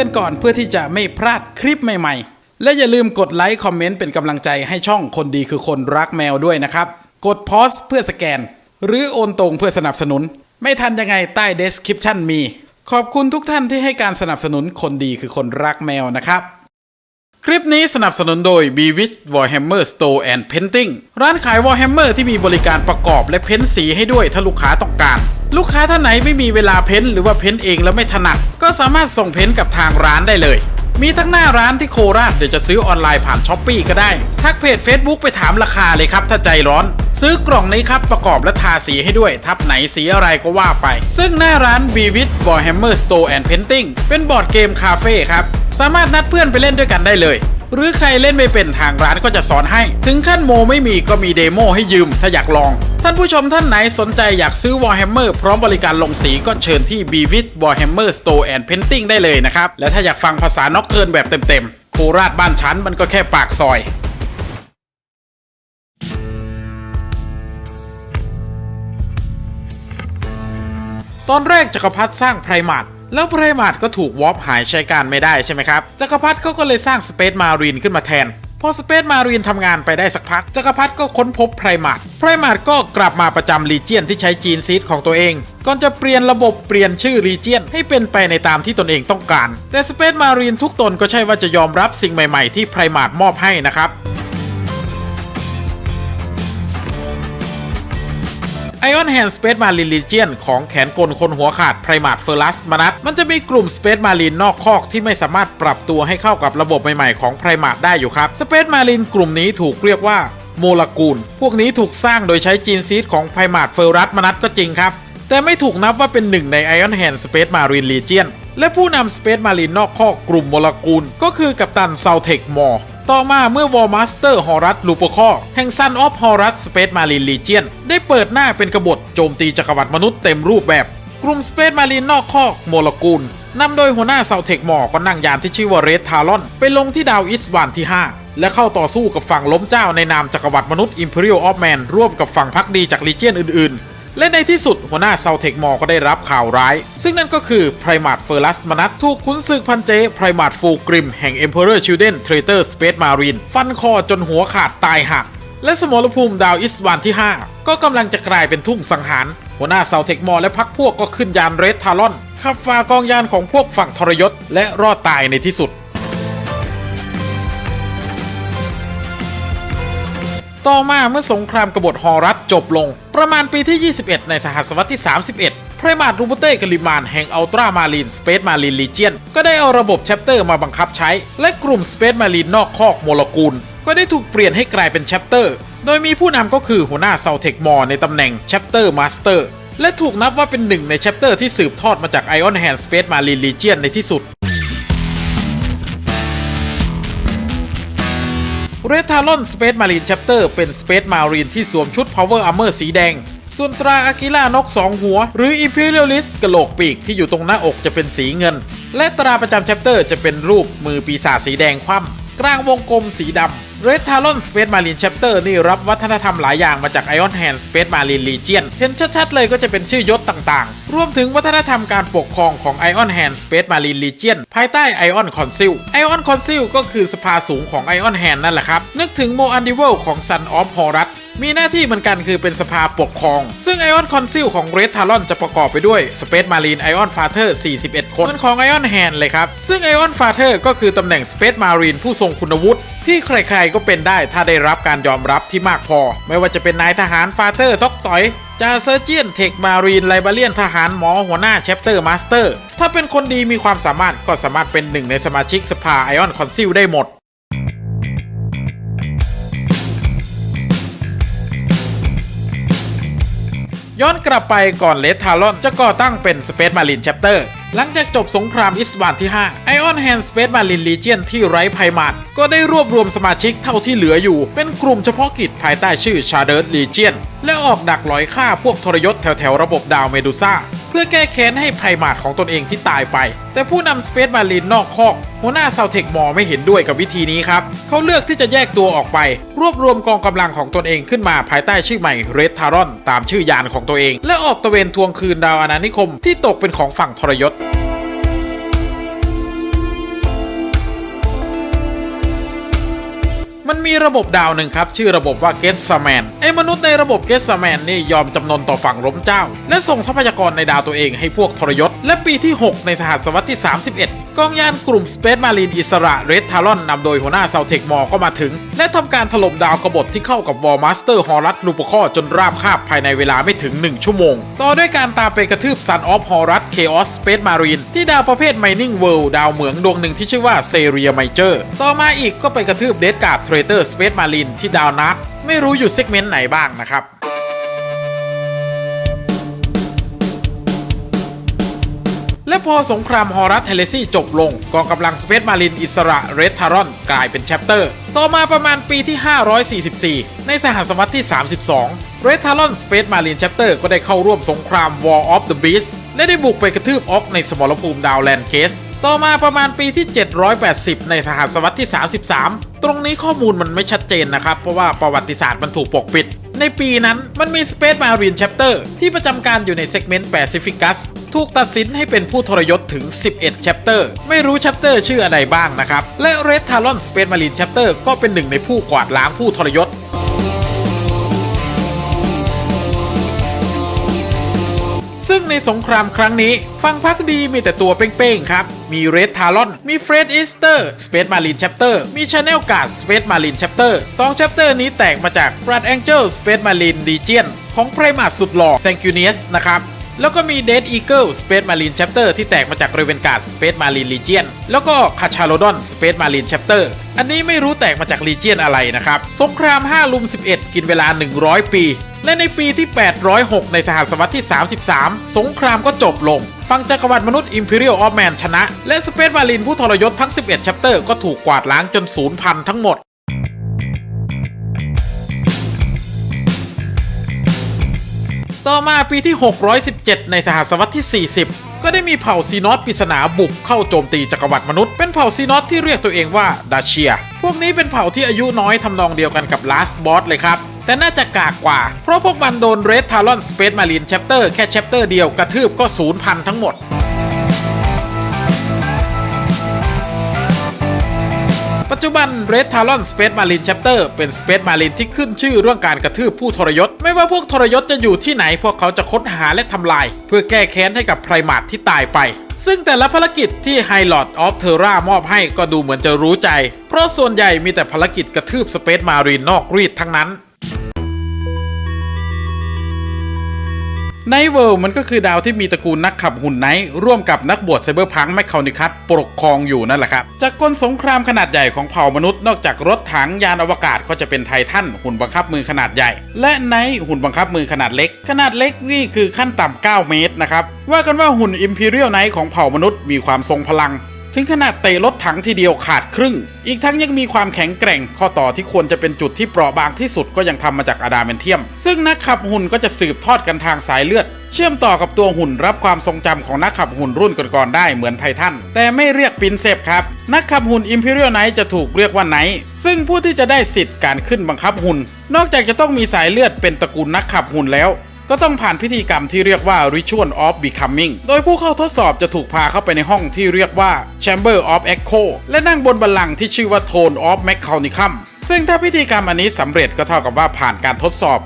กันก่อนเพื่อที่จะไม่พลาดคลิปใหม่ๆ และอย่าลืมกดไลค์คอมเมนต์เป็นกำลังใจให้ช่องคนดีคือคนรักแมวด้วยนะครับ กดพอสเพื่อสแกน หรือโอนตรงเพื่อสนับสนุน ไม่ทันยังไงใต้ description มี ขอบคุณทุกท่านที่ให้การสนับสนุนคนดีคือคนรักแมวนะครับคลิปนี้สนับสนุนโดย b w i s h Warhammer Store and Painting ร้านขาย Warhammer ที่มีบริการประกอบและเพ้นสีให้ด้วยถ้าลูกค้าต้องการ ลูกค้าท่านไหนไม่มีเวลาเพ้นหรือว่าเพ้นเองแล้วไม่ถนัด ก็สามารถส่งเพ้นกับทางร้านได้เลย มีทั้งหน้าร้านที่โคราชเดี๋ยวจะซื้อออนไลน์ผ่านช้อปปีก็ได้ ทักเพจ Facebook ไปถามราคาเลยครับ ถ้าใจร้อน ซื้อกล่องนี้ครับประกอบและทาสีให้ด้วย ทับไหนสีอะไรก็ว่าไป ซึ่งหน้าร้าน b w i t Warhammer Store and Painting เป็นบอร์ดเกมคาเฟ่ครับสามารถนัดเพื่อนไปเล่นด้วยกันได้เลย หรือใครเล่นไม่เป็นทางร้านก็จะสอนให้ ถึงขั้นโมไม่มีก็มีเดโมให้ยืมถ้าอยากลอง ท่านผู้ชมท่านไหนสนใจอยากซื้อ Warhammer พร้อมบริการลงสีก็เชิญที่ b w i t Warhammer Store and Painting ได้เลยนะครับ และถ้าอยากฟังภาษานอกเทิร์นแบบเต็มๆ โคราชบ้านฉันมันก็แค่ปากซอยตอนแรกจักรพรรดิสร้างไพรมาร์ แล้วไพรมาร์ก็ถูกวอปหายใช้การไม่ได้ใช่ไหมครับจักรพรรดิเขาก็เลยสร้างสเปซมารีนขึ้นมาแทนพอสเปซมารีนทำงานไปได้สักพักจักรพรรดิก็ค้นพบไพรมาร์ไพรมาร์ก็กลับมาประจำลีเจียนที่ใช้จีนซีดของตัวเอง ก่อนจะเปลี่ยนระบบเปลี่ยนชื่อลีเจียนให้เป็นไปในตามที่ตนเองต้องการ แต่สเปซมารีนทุกตนก็ใช่ว่าจะยอมรับสิ่งใหม่ๆ ที่ไพรมาร์มอบให้นะครับ Iron Hand Space Marine Legion ของแขนกลคนหัวขาด Primat f e r l u s มนัดมันจะมีกลุ่ม Space Marine นอกคอกที่ไม่สามารถปรับตัวให้เข้ากับระบบใหม่ๆของ Primat ได้อยู่ครับ Space Marine กลุ่มนี้ถูกเรียกว่าโมเลกูลพวกนี้ถูกสร้างโดยใช้จีนซีดของ Primat f e r l u s มนัดก็จริงครับ แต่ไม่ถูกนับว่าเป็นหนึ่งใน Iron Hand Space Marine Legion และผู้นำ Space Marine นอกคอกกลุ่มโมเลกูลก็คือกัปตันซาวเทคมอร์ ต่อมาเมื่อวอร์มาสเตอร์ฮอรัสลูปคอแห่งซันออฟฮอรัสสเปซมารีนลีเจียนได้เปิดหน้าเป็นกบฏโจมตีจักรวรรดิมนุษย์เต็มรูปแบบ กลุ่มสเปซมารีนนอกคอกโมลกูลนำโดยหัวหน้าเซาเทคมอร์ก็นั่งยานที่ชื่อว่าเรดทารอน ไปลงที่ดาวอิสวานที่ 5 และเข้าต่อสู้กับฝั่งล้มเจ้าในนามจักรวรรดิมนุษย์อิมพีเรียลออฟแมนร่วมกับฝั่งพักดีจากลีเจียนอื่นๆ และในที่สุดหัวหน้าเซาเทคมอร์ก็ได้รับข่าวร้าย ซึ่งนั่นก็คือไพรมาร์เฟอร์ลัสมนัทถูกขุนศึกพันเจไพรมาร์ฟูกริมแห่ง Emperor Children Traitor Space Marine ฟันคอจนหัวขาดตายหัก และสมรภูมิดาวอิสวานที่ 5 ก็กำลังจะกลายเป็นทุ่งสังหาร หัวหน้าเซาเทคมอร์และพักพวกก็ขึ้นยานเรดทารอนขับฝ่ากองยานของพวกฝั่งทรยศและรอดตายในที่สุด ต่อมาเมื่อสงครามกบฏฮอรัสจบลง ประมาณปีที่ 21 ในสหัสวรรษที่ 31 พระมาดรูโบเต้กลิมานแห่งอัลตรามารีนสเปซมารีนลีเจียนก็ได้เอาระบบแชปเตอร์มาบังคับใช้ และกลุ่มสเปซมารีนนอกคอกโมลกูลก็ได้ถูกเปลี่ยนให้กลายเป็นแชปเตอร์ โดยมีผู้นำก็คือหัวหน้าเซาเทคมอร์ในตำแหน่งแชปเตอร์มาสเตอร์และถูกนับว่าเป็นหนึ่งในแชปเตอร์ที่สืบทอดมาจากไอออนแฮนด์สเปซมารีนลีเจียนในที่สุด เรทารอนสเปซมารีนแชปเตอร์เป็นสเปซมารีนที่สวมชุด Power Armor สีแดง ส่วนตราอากิล่านกสองหัว หรือ Imperialist กระโหลกปีกที่อยู่ตรงหน้าอกจะเป็นสีเงิน และตราประจำแชปเตอร์จะเป็นรูปมือปีศาจสีแดงคว่ำ กลางวงกลมสีดำเรดทารอนสเปซมารีนแชปเตอร์นี่รับวัฒนธรรมหลายอย่างมาจากไอออนแฮนด์สเปซมารีนลีเจียนเห็นชัดๆเลยก็จะเป็นชื่อยศต่างๆ รวมถึงวัฒนธรรมการปกครองของไอออนแฮนด์สเปซมารีนลีเจียนภายใต้ไอออนคอนซิลไอออนคอนซิลก็คือสภาสูงของไอออนแฮนด์นั่นแหละครับ นึกถึงโมอันดิเวลของซันออฟฮอรัสมีหน้าที่เหมือนกันคือเป็นสภาปกครอง ซึ่งไอออนคอนซิลของเรดทารอนจะประกอบไปด้วยสเปซมารีนไอออนฟาเธอร์41 คนเหมือนของไอออนแฮนเลยครับ ซึ่งไอออนฟาเธอร์ก็คือตำแหน่งสเปซมารีนผู้ทรงคุณวุฒิที่ใครๆก็เป็นได้ถ้าได้รับการยอมรับที่มากพอ ไม่ว่าจะเป็นนายทหารฟาเธอร์ท็อกต่อยจาเซอร์เจียนเทคมารีนไลบาเลียนทหารหมอหัวหน้าแชปเตอร์มาสเตอร์ถ้าเป็นคนดีมีความสามารถก็สามารถเป็นหนึ่งในสมาชิกสภาไอออนคอนซิลได้หมดย้อนกลับไปก่อนเลดทารอนจะก่อตั้งเป็นสเปซมารินแชปเตอร์ หลังจากจบสงครามอิสวานที่5ไอออนแฮนด์สเปซมารินลีเจียนที่ไร้ภัยมาดก็ได้รวบรวมสมาชิกเท่าที่เหลืออยู่ เป็นกลุ่มเฉพาะกิจภายใต้ชื่อชาเดิร์ดลีเจียนและออกดักลอยฆ่าพวกทรยศแถวแถวๆระบบดาวเมดูซ่า พื่อแก้แค้นให้ไพรมาดของตนเองที่ตายไป แต่ผู้นำสเปซมารีนนอกคอก หัวหน้าซาเทคมอไม่เห็นด้วยกับวิธีนี้ครับ เขาเลือกที่จะแยกตัวออกไป รวบรวมกองกำลังของตนเองขึ้นมาภายใต้ชื่อใหม่เรดทารอนตามชื่อยานของตัวเอง และออกตะเวนทวงคืนดาวอาณานิคมที่ตกเป็นของฝั่งทรยศ มีระบบดาวหนึ่งครับ ชื่อระบบว่าเกสซาแมนไอ้มนุษย์ในระบบเกสซาแมนนี่ยอมจำนนต่อฝั่งล้มเจ้า และส่งทรัพยากรในดาวตัวเองให้พวกทรยศ และปีที่ 6 ในสหัสวรรษที่ 31 กองยานกลุ่มสเปซมารีนอิสระเรดทารอนนำโดยหัวหน้าเซาเทคมอก็มาถึง และทำการถล่มดาวกบฏที่เข้ากับวอลมาสเตอร์ฮอรัสลูปคอจนราบคาบภายในเวลาไม่ถึง 1 ชั่วโมง ต่อด้วยการตามไปกระทืบซันออฟฮอรัสเคออสสเปซมารีนที่ดาวประเภทไมนิ่งเวิลด์ดาวเหมืองดวงหนึ่งที่ชื่อว่าเซเรียไมเจอร์ต่อมาอีกก็ไปกระทืบเดดการ์ดเทรเตอร์สเปซมารีนที่ดาวนัดไม่รู้อยู่เซกเมนต์ไหนบ้างนะครับและพอสงครามฮอรัสเทเลซี่จบลง กองกำลังสเปซมารินอิสระเรดทารอนกลายเป็นแชปเตอร์ ต่อมาประมาณปีที่ 544 ในสหัสวรรษที่ 32 เรดทารอนสเปซมารินแชปเตอร์ก็ได้เข้าร่วมสงคราม War of the Beast และได้บุกไปกระทืบออกในสมรภูมิดาวแลนเคส ต่อมาประมาณปีที่ 780 ในสหัสวรรษที่ 33 ตรงนี้ข้อมูลมันไม่ชัดเจนนะครับ เพราะว่าประวัติศาสตร์มันถูกปกปิด ในปีนั้นมันมี Space Marine Chapter ที่ประจำการอยู่ในเซกเมนต์ Pacificus ถูกตัดสินให้เป็นผู้ทรยศถึง 11 Chapter ไม่รู้ Chapter ชื่ออะไรบ้างนะครับ และ Red Talon Space Marine Chapter ก็เป็นหนึ่งในผู้กวาดล้างผู้ทรยศ ซึ่งในสงครามครั้งนี้ ฟังพักดีมีแต่ตัวเป้งๆครับ มีเรดทารอน มีเฟรดอีสเตอร์สเปซมารีนแชปเตอร์มีชาแนลกาดสเปซมารีนแชปเตอร์สองแชปเตอร์นี้แตกมาจาก b ร o ดแองเจิลสเปซมารีนดีเจียนของไพรมาสุดหล่อแซงคิวเนียสนะครับแล้วก็มี Dead Eagle Space Marine Chapter ที่แตกมาจาก Raven Guard Space Marine Legion แล้วก็ c a c h a l o d o n Space Marine Chapter อันนี้ไม่รู้แตกมาจาก Legion อะไรนะครับ สงคราม 5 ลุม 11 กินเวลา 100 ปี และในปีที่ 806 ในสหัสวรรษที่ 33 สงครามก็จบลงฝั่งจักรวรรดิมนุษย์ Imperial of Man ชนะ และ Space Marine ผู้ทรยศทั้ง 11 Chapter ก็ถูกกวาดล้างจนสูญพันทั้งหมดต่อมาปีที่ 617 ในสหัสวรรษที่ 40 ก็ได้มีเผ่าซีนอสปริศนาบุกเข้าโจมตีจักรวรรดิมนุษย์ เป็นเผ่าซีนอสที่เรียกตัวเองว่าดาเชีย พวกนี้เป็นเผ่าที่อายุน้อยทำนองเดียวกันกับลาสบอสเลยครับ แต่น่าจะกากกว่า เพราะพวกมันโดนเรดทารอนสเปซมารีนแชปเตอร์แค่แชปเตอร์เดียวกระทืบก็ศูนย์พันทั้งหมดปัจจุบัน Red Talon Space Marine Chapter เป็น Space Marine ที่ขึ้นชื่อเรื่องการกระทืบผู้ทรยศ ไม่ว่าพวกทรยศจะอยู่ที่ไหนพวกเขาจะค้นหาและทำลาย เพื่อแก้แค้นให้กับไพรมาตที่ตายไป ซึ่งแต่ละภารกิจที่ High Lord of Terra มอบให้ก็ดูเหมือนจะรู้ใจ เพราะส่วนใหญ่มีแต่ภารกิจกระทืบ Space Marine นอกรีดทั้งนั้น ไนท์เวิลด์มันก็คือดาวที่มีตระกูลนักขับหุ่นไนท์ร่วมกับนักบวชไซเบอร์พังแมคคานิคัสปกครองอยู่นั่นแหละครับ จากกลสงครามขนาดใหญ่ของเผ่ามนุษย์นอกจากรถถังยานอวกาศก็จะเป็นไททันหุ่นบังคับมือขนาดใหญ่ และไนท์หุ่นบังคับมือขนาดเล็ก ขนาดเล็กนี่คือขั้นต่ำ9เมตรนะครับว่ากันว่าหุ่นอิมพีเรียลไนท์ของเผ่ามนุษย์มีความทรงพลัง ถึงขนาดเตะรถถังทีเดียวขาดครึ่ง อีกทั้งยังมีความแข็งแกร่ง ข้อต่อที่ควรจะเป็นจุดที่เปราะบางที่สุดก็ยังทำมาจากอะดามนเทียม ซึ่งนักขับหุ่นก็จะสืบทอดกันทางสายเลือด เชื่อมต่อกับตัวหุ่นรับความทรงจำของนักขับหุ่นรุ่นก่อนๆได้เหมือนไททันแต่ไม่เรียกปินเซฟครับ นักขับหุ่น Imperial Knight จะถูกเรียกว่าไนท์ซึ่งผู้ที่จะได้สิทธิ์การขึ้นบังคับหุ่นนอกจากจะต้องมีสายเลือดเป็นตระกูลนักขับหุ่นแล้ว ก็ต้องผ่านพิธีกรรมที่เรียกว่า Ritual of Becoming โดยผู้เข้าทดสอบจะถูกพาเข้าไปในห้องที่เรียกว่า Chamber of Echo และนั่งบนบัลลังก์ที่ชื่อว่า Tone of Mechanicum ซึ่งถ้าพิธีกรรมอันนี้สำเร็จก็เท่ากับว่าผ่านการทดสอบ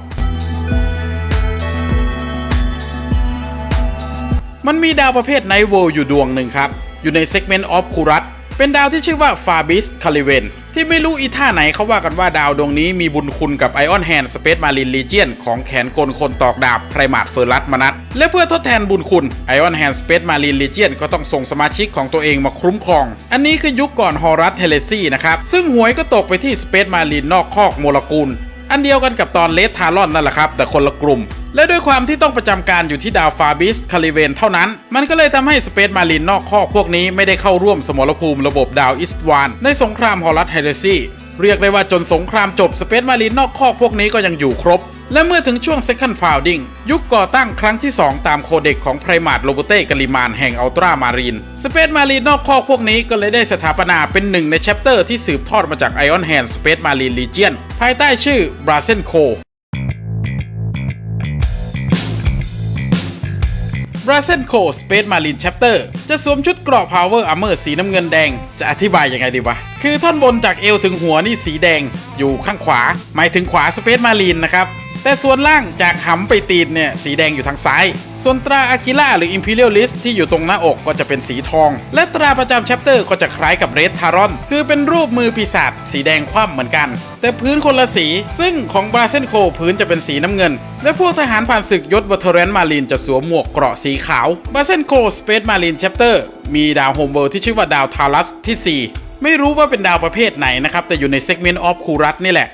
มันมีดาวประเภทไนท์ o ว l อยู่ดวงหนึ่งครับ อยู่ในเซกเมนต์ออฟคูรัส เป็นดาวที่ชื่อว่าฟาบิสคาริเวนที่ไม่รู้อีท่าไหนเขาว่ากันว่าดาวดวงนี้มีบุญคุณกับไอออนแฮนสเปซมารินลีเจียนของแขนกลคนตอกดาบไพรมาดเฟอร์รัสมานัทและเพื่อทดแทนบุญคุณไอออนแฮนสเปซมารินลีเจียนก็ต้องส่งสมาชิกของตัวเองมาคุ้มครอง อันนี้คือยุคก่อนฮอรัสเทเลซีนะครับ ซึ่งหวยก็ตกไปที่สเปซมารินนอกคอกโมลกุลอันเดียวกันกับตอนเลสทารอนนั่นแหละครับ แต่คนละกลุ่ม และด้วยความที่ต้องประจำการอยู่ที่ดาวฟาบิสคาริเวนเท่านั้น มันก็เลยทำให้สเปซมารินนอกคอกพวกนี้ไม่ได้เข้าร่วมสมรภูมิระบบดาวอิสต์วาน ในสงครามฮอลัสไฮเดซีเรียกได้ว่าจนสงครามจบสเปซมารินนอกคอกพวกนี้ก็ยังอยู่ครบ และเมื่อถึงช่วง Second Founding ยุคก่อตั้งครั้งที่ 2 ตามโคเด็กของไพรมาดโลโบเต้กลิมานแห่งอัลตรามารีนสเปซมารีนนอกคอกพวกนี้ก็เลยได้สถาปนาเป็นหนึ่งในแชปเตอร์ที่สืบทอดมาจากไอออนแฮนสเปซมารีนลีเจียนภายใต้ชื่อบราเซนโค r a s e n c o Space Marine Chapter จะสวมชุดเกราะ Power Armor สีน้ำเงินแดง จะอธิบายยังไงดีวะ คือท่อนบนจากเอวถึงหัวนี่สีแดง อยู่ข้างขวา หมายถึงขวา Space Marine นะครับ แต่ส่วนล่างจากหำไปตีนเนี่ยสีแดงอยู่ทางซ้าย ส่วนตราอากิล่าหรือ Imperialist ที่อยู่ตรงหน้าอกก็จะเป็นสีทอง และตราประจำ chapter ก็จะคล้ายกับ Red Taron คือเป็นรูปมือปีศาจสีแดงคว่ำเหมือนกัน แต่พื้นคนละสี ซึ่งของบราเซนโคพื้นจะเป็นสีน้ำเงิน และพวกทหารผ่านศึกยศวัตเทเรนมารีนจะสวมหมวกเกราะสีขาวบราเซนโคสเปซมารีน chapter มีดาวโฮมเวิร์ที่ชื่อว่าดาวทารัสที่ 4 ไม่รู้ว่าเป็นดาวประเภทไหนนะครับแต่อยู่ในเซกเมนต์ออฟคูรัสนี่แหละ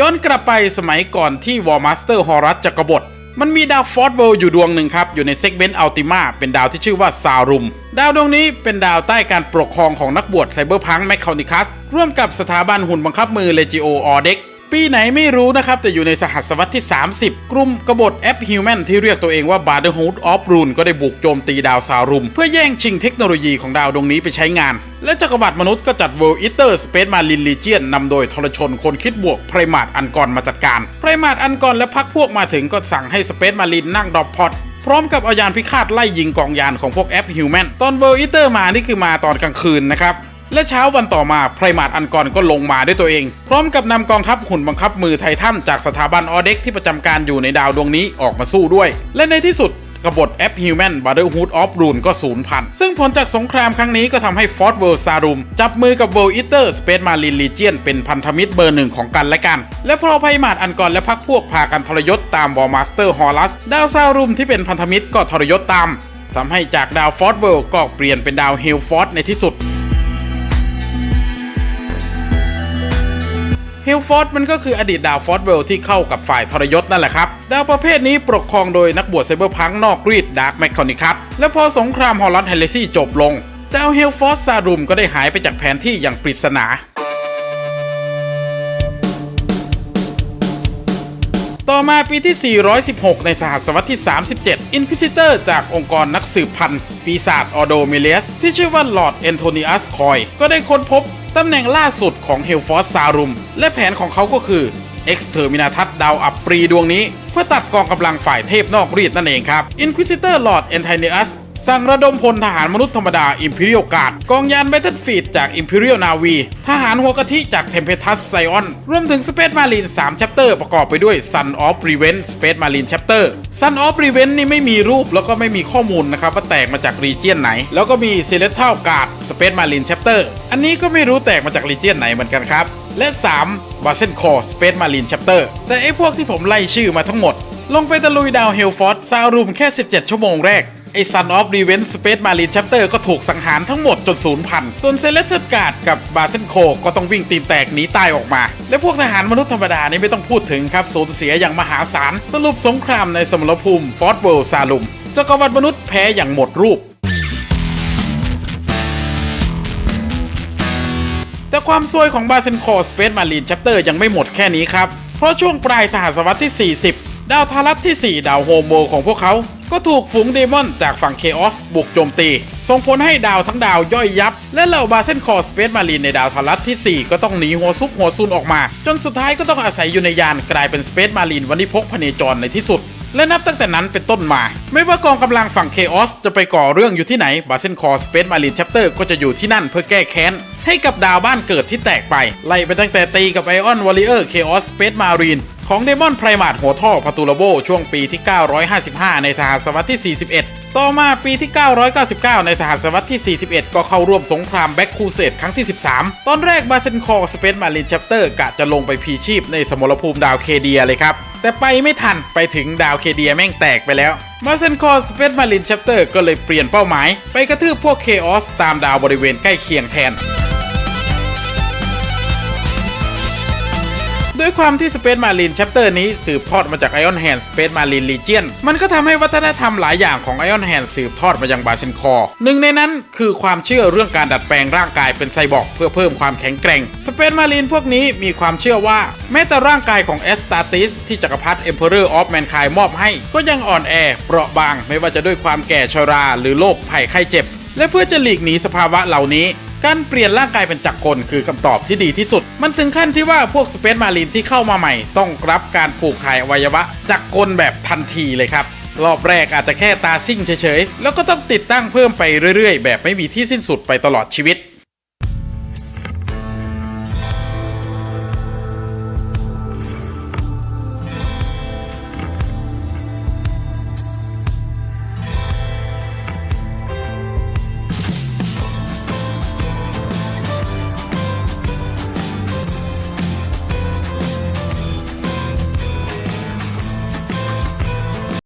ย้อนกลับไปสมัยก่อนที่วอร์มาสเตอร์ฮอรัสจะกบฏ มันมีดาวฟอร์ดเวิลด์อยู่ดวงหนึ่งครับ อยู่ในเซกเมนต์อัลติมาเป็นดาวที่ชื่อว่าซารุม ดาวดวงนี้เป็นดาวใต้การปกครองของนักบวชไซเบอร์พังแมคคานิคัสร่วมกับสถาบันหุ่นบังคับมือเลจิโอออเด็ก ปีไหนไม่รู้นะครับ แต่อยู่ในสหัสวรรษที่ 30 กลุ่มกบฏแอปฮิวแมนที่เรียกตัวเองว่า Brotherhood of Rune ก็ได้บุกโจมตีดาวซารุม เพื่อแย่งชิงเทคโนโลยีของดาวดวงนี้ไปใช้งาน และจักรวรรดิมนุษย์ก็จัด World Eater Space Marine Legion นำโดยทรชนคนคิดบวกไพรมาดอันกรมาจัดการไพรมาดอันกรและพักพวกมาถึงก็สั่งให้ Space Marine นั่งดรอปพอตพร้อมกับเอายานพิฆาตไล่ยิงกองยานของพวกแอปฮิวแมนตอนเวอร์อิเตอร์มานี่คือมาตอนกลางคืนนะครับ และเช้าวันต่อมาไพรมาดอันกรก็ลงมาด้วยตัวเอง พร้อมกับนำกองทัพหุ่นบังคับมือไททันจากสถาบันออเด็กที่ประจำการอยู่ในดาวดวงนี้ออกมาสู้ด้วย และในที่สุดกบฏแอปฮิวแมนบ r เดอร์ฮูดออฟรูนก็สูญพันธุ์ซึ่งผลจากสงครามครั้งนี้ก็ทำให้ฟอร์ w เวิลด์ซารุมจับมือกับเวิลด์อิเตอร์สเปซมารีนลีเจียนเป็นพันธมิตรเบอร์หนึ่งของกันและกัน และพอไพมาดอันกรและพักพวกพากันทรยศตามวอร์มาสเตอร์ฮอลัสดาวซารุมที่เป็นพันธมิตรก็ทรยศตามทำให้จากดาวฟอร์ดเวิลด์ก็เปลี่ยนเป็นดาวเฮลฟอร์ดในที่สุด ฮลฟอร์ดมันก็คืออดีตดาวฟอร์ดเวลที่เข้ากับฝ่ายทรยศนั่นแหละครับ ดาวประเภทนี้ปกครองโดยนักบวชไซเบอร์พังนอกรีดดาร์กแมคคอนิคัสและพอสงครามฮอลลันเฮเลซี่จบลง ดาวเฮลฟอร์ดซารุมก็ได้หายไปจากแผนที่อย่างปริศนาต่อมาปีที่ 416 ในสหัสวรรษที่ 37 Inquisitor จากองค์กรนักสืบพันธุ์ ปีศาจออโดเมเลสที่ชื่อว่าลอร์ดเอนโทนิอัสคอย ก็ได้ค้นพบ ตำแหน่งล่าสุดของเฮลฟอร์ซารุม และแผนของเขาก็คือเอ็กซ์เทอร์มินาทัตดาวอับปรีดวงนี้ เพื่อตัดกองกำลังฝ่ายเทพนอกรีดนั่นเองครับอินควิซิเตอร์ลอร์ดเอนไทเนียส สั่งระดมพลทหารมนุษย์ธรรมดา Imperial Guard กองยาน Battlefield จาก Imperial Navy ทหารหัวกะทิจาก Tempestus Scion รวมถึง Space Marine 3 Chapter ประกอบไปด้วย Sun of Revenge Space Marine Chapter Sun of Revenge นี่ไม่มีรูปแล้วก็ไม่มีข้อมูลนะครับว่าแตกมาจาก Region ไหน แล้วก็มี Celestial Guard Space Marine Chapter อันนี้ก็ไม่รู้แตกมาจาก Region ไหนเหมือนกันครับ และ 3 b a s e n c o r Space Marine Chapter แต่ไอ้พวกที่ผมไล่ชื่อมาทั้งหมด ลงไปตะลุยดาวเฮลฟอร์ดซารูมแค่ 17 ชั่วโมงแรก ไอ้ Sun of Revenge Space Marine Chapter ก็ถูกสังหารทั้งหมดจนสูญพันส่วนเซเลสเต์การ์ดกับบาเซนโคก็ต้องวิ่งตีนแตกหนีตายออกมา และพวกทหารมนุษย์ธรรมดานี่ไม่ต้องพูดถึงครับสูญเสียอย่างมหาศาลสรุปสงครามในสมรภูมิฟอร์ดเวิลด์ซาลุมจักรวรรดิมนุษย์แพ้อย่างหมดรูปแต่ความซวยของบาเซนโคสเปซมารีนแชปเตอร์ยังไม่หมดแค่นี้ครับ เพราะช่วงปลายสหัสวรรษที่ 40 ดาวทารัสที่ 4 ดาวโฮโมของพวกเขา ก็ถูกฝูงเดมอนจากฝั่งเคออสบุกโจมตี ส่งผลให้ดาวทั้งดาวย่อยยับ และเหล่าบาเซนคอสเปซมารีนในดาวทารัสที่ 4 ก็ต้องหนีหัวซุกหัวซุนออกมา จนสุดท้ายก็ต้องอาศัยอยู่ในยานกลายเป็นสเปซมารีนวันนิพกพเนจรในที่สุด และนับตั้งแต่นั้นเป็นต้นมา ไม่ว่ากองกำลังฝั่งเคออสจะไปก่อเรื่องอยู่ที่ไหนบาเซนคอสเปซมารีนแชปเตอร์ก็จะอยู่ที่นั่นเพื่อแก้แค้น ให้กับดาวบ้านเกิดที่แตกไป ไล่ไปตั้งแต่ตีกับไอออนวอลเลอร์เคออสสเปซมารีนของเดมอนไพรมาดหัวท่อพาตูลาโบช่วงปีที่ 955 ในสหัสวรรษที่ 41 ต่อมาปีที่ 999 ในสหัสวรรษที่ 41 ก็เข้าร่วมสงครามแบ็กคูเซตครั้งที่ 13 ตอนแรกบาเซนคอสเปซมารีนแชปเตอร์กะจะลงไปพีชีพในสมรภูมิดาวเคเดียเลยครับ แต่ไปไม่ทันไปถึงดาวเคเดียแม่งแตกไปแล้วมาเซนคอสเปซมารีนแชปเตอร์ก็เลยเปลี่ยนเป้าหมาย ไปกระทืบพวกเคออสตามดาวบริเวณใกล้เคียงแทน ด้วยความที่ Space Marine Chapter นี้สืบทอดมาจาก Iron Hand Space Marine Legion มันก็ทำให้วัฒนธรรมหลายอย่างของ Iron Hand สืบทอดมายังบาเซนคอร์หนึ่งในนั้นคือความเชื่อเรื่องการดัดแปลงร่างกายเป็นไซบอร์กเพื่อเพิ่มความแข็งแกร่ง Space Marine พวกนี้มีความเชื่อว่า แม้แต่ร่างกายของ a s t a r t i s ที่จักรพรรดิ Emperor of Mankind มอบให้ ก็ยังอ่อนแอเปราะบางไม่ว่าจะด้วยความแก่ชรา หรือโรคภัยไข้เจ็บและเพื่อจะหลีกหนีสภาวะเหล่านี้ การเปลี่ยนร่างกายเป็นจักรกลคือคำตอบที่ดีที่สุด มันถึงขั้นที่ว่าพวกสเปซมารีนที่เข้ามาใหม่ ต้องรับการผูกถ่ายอวัยวะจักรกลแบบทันทีเลยครับรอบแรกอาจจะแค่ตาซิ่งเฉยๆ แล้วก็ต้องติดตั้งเพิ่มไปเรื่อยๆ แบบไม่มีที่สิ้นสุดไปตลอดชีวิต